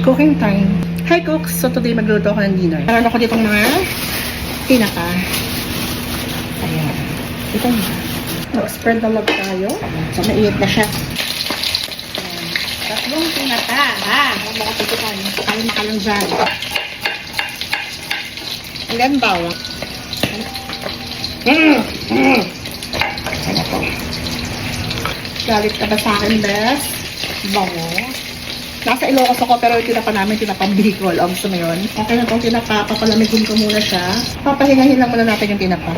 Cooking time. Hi cooks! So today magluto ako ng dinner. Meron ako ditong mga tinapa. Ayan. Ito na. Mag-spread na log tayo. So mainit na siya. Ayan. Tatlong tinapa, ha? Huwag mo ko tutukan. Kain na ka lang dyan. And then bawang. Mm! Mm! Galit ka ba sa akin, Bes? Bango. Nasa Ilocos ako pero yung tinapa namin tinapang Bicol. O gusto mo yun? Okay na itong tinapa. Papalamigin ko muna siya. Papahingahin lang muna natin yung tinapa.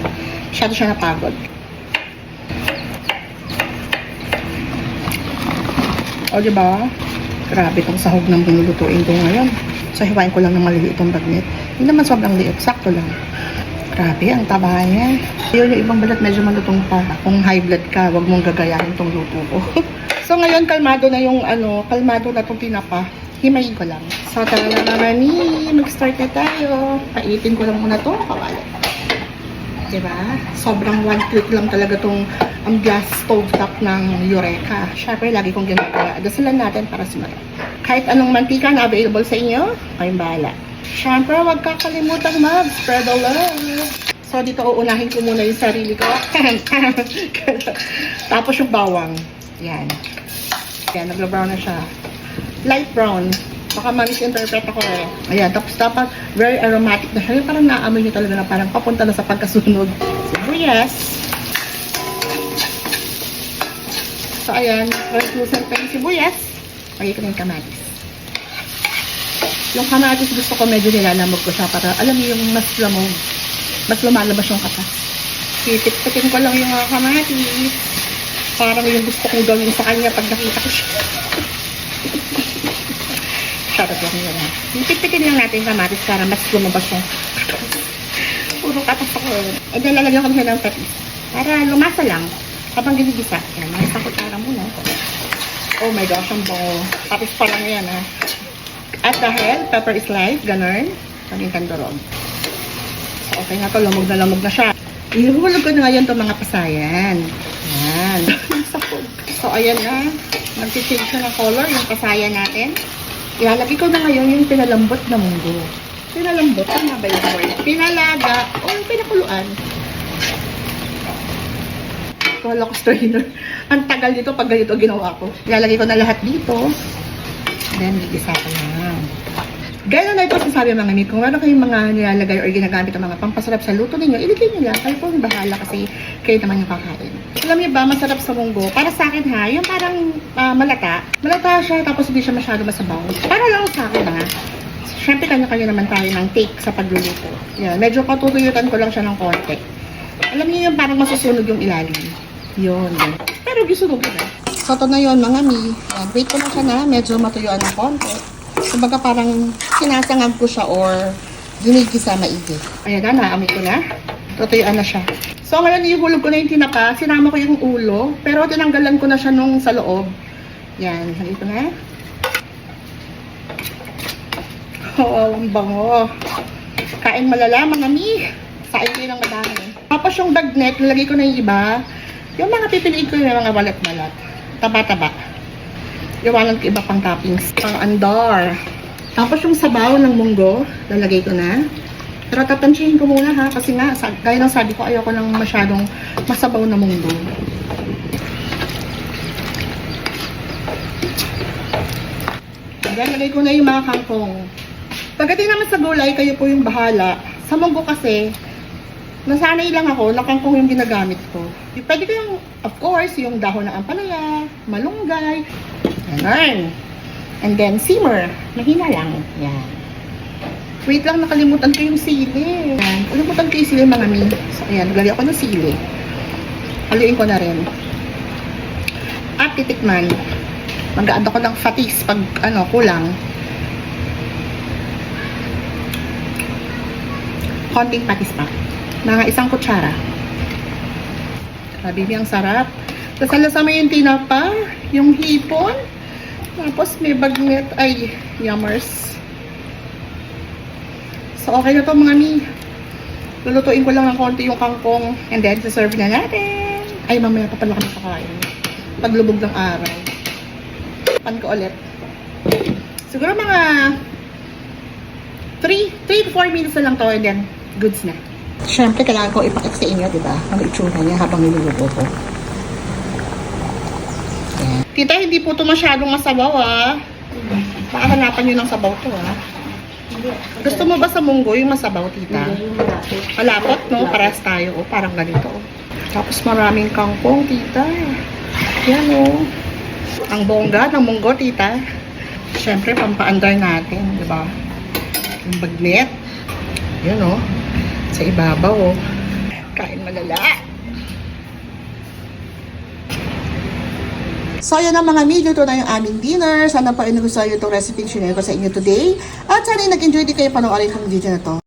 Masyado siya napagod. O diba? Grabe itong sahog ng binulutuin ko ngayon. So hiwain ko lang ng maliliit ang bagnet. Hindi naman sobrang liit. Sakto lang. Grabe, ang taba niya. Yun, yung ibang balat medyo malutong pa. Kung high blood ka, wag mong gagayahin tong luto ko. so ngayon, kalmado na yung ano, kalmado na tong tinapa. Himayin ko lang. So tara na naman ni, mag-start na tayo. Paitin ko lang muna to, kawali. Diba? Sobrang one click lang talaga tong ang gas stove top ng Eureka. Syempre, lagi kong ginagawa. Dasalan natin para sumarap. Kahit anong mantika na available sa inyo, kayong bahala. Syempre, huwag kakalimutan mag-spread the love. So, dito uunahin ko muna yung sarili ko. Tapos yung bawang. Yan. Yan, nagla-brown na siya. Light brown. Baka ma-misinterpret ako eh. Ayan, tapos dapat very aromatic na siya. Parang naamoy niyo talaga na parang papunta na sa pagkasunog. Sibuyas. So, ayan. Translucent pa yung sibuyas. Lagay ko na yung kamatis. Yung kamatis gusto ko medyo nilalamog ko siya para alam niyo yung mas lamog. Mas lumalabas yung katas. Titip-tipin ko lang yung mga kamatis. Parang yung gusto kong gawin sa kanya pag nakita ko siya. Shoutout lang yun. Titip-tipin lang natin yung kamatis para mas lumabas yung. Puro katas ako. And then lalagyan ko siya ng patis. Para lumasa lang. Habang ginigisa. Yan, isang kutsara muna. Oh my gosh, ang bango. Patis pa lang yan ha. At dahil, pepper slice, ganun. Pagintang durog. Okay na to, lamog na lamog na siya. Ihuhulog ko na ngayon itong mga pasayan. Yan. Sakog. So, ayan na. Nag-change siya ng color, yung pasayan natin. Ilalagay ko na ngayon yung pinalambot na munggo. Pinalambot, tama ba yung word? Pinalaga, o yung pinakuluan. Wala ko strainer. Ang tagal dito pag ganito ginawa ko. Ilalagay ko na lahat dito. Then, gigisa ko lang. Gano'n na ito sasabi mga mami, kung meron kayong mga nilalagay or ginagamit ang mga pampasarap sa luto ninyo, ilagay nyo lang. Kayo po bahala kasi kayo naman yung kakain. Alam niyo ba, masarap sa munggo? Para sa akin ha, yung parang ah, malata. Malata siya, tapos hindi siya masyado masabaw. Para lang sa akin ha. Siyempre, kanya-kanya naman tayo ng take sa pagluluto. Yan, medyo patutuyutan ko lang siya ng konti. Alam niyo yung parang masusunog yung ilalim. Yun. Pero gisunog yun eh. So, ito na yun, mga mi. Wait ko lang siya na medyo matuyuan ng konti. Kumbaga parang sinasangam ko siya or ginigisa maigi. Ayan na, naamoy ko na. Tutuyuan na siya. So, ngayon ihulog ko na yung tinapa. Sinama ko yung ulo. Pero tinanggalan ko na siya nung sa loob. Yan, hali ko na. Oo, ang bango. Kain malala, mga mi. Kain ko ng madami. Tapos yung bagnet, nilagay ko na yung iba. Yung mga pipiliin ko yung mga balat-balat. Taba-taba. Iwanan ko iba pang toppings. Pang andar. Tapos yung sabaw ng munggo, lalagay ko na. Pero tatansyahin ko muna ha, kasi nga, sa, gaya ng sabi ko, ayoko ng masyadong masabaw na munggo. Then, lagay ko na yung mga kangkong. Pagdating naman sa gulay, kayo po yung bahala. Sa munggo kasi, nasanay lang ako na kangkong yung ginagamit ko. Pwede ko yung, of course, yung dahon ng ampalaya, malunggay, ganun. And then, simmer. Mahina lang. Yan. Wait lang, nakalimutan ko yung sili. Yan. Kalimutan ko yung sili, mga mi. So, ayan, naglagay ako ng sili. Haluin ko na rin. At titikman. Mag-add ako ng fatis pag, ano, kulang. Konting patis pa. Mga isang kutsara. Sabi ang sarap. Tapos mo yung tinapa, yung hipon, tapos may bagnet, ay, yummers. So, okay na to mga mi. Lulutuin ko lang ng konti yung kangkong and then serve na natin. Ay, mamaya pa pala kami kakain. Paglubog ng araw. Pan ko ulit. Siguro mga 3, 3 to 4 minutes na lang to and then goods na. Siyempre, kailangan ko ipakita sa inyo, di ba? Ang itsura niya habang niluluto ko. Tita, hindi po to masyadong masabaw, ah. Baka hanapan nyo ng sabaw to, ah. Gusto mo ba sa munggo yung masabaw, tita? Malapot, no? Paras tayo, oh. Parang ganito, oh. Tapos maraming kangkong, tita. Yan, oh. Ang bongga ng munggo, tita. Siyempre, pampaandar natin, di ba? Yung bagnet. Yan, oh. Sa ibabaw, oh. Kain malala. So, yun ang mga meal. Luto na yung aming dinner. Sana pa rin nagustuhan yung itong recipe sinare ko sa inyo today. At sana nag-enjoy din kayo panoorin itong video na to.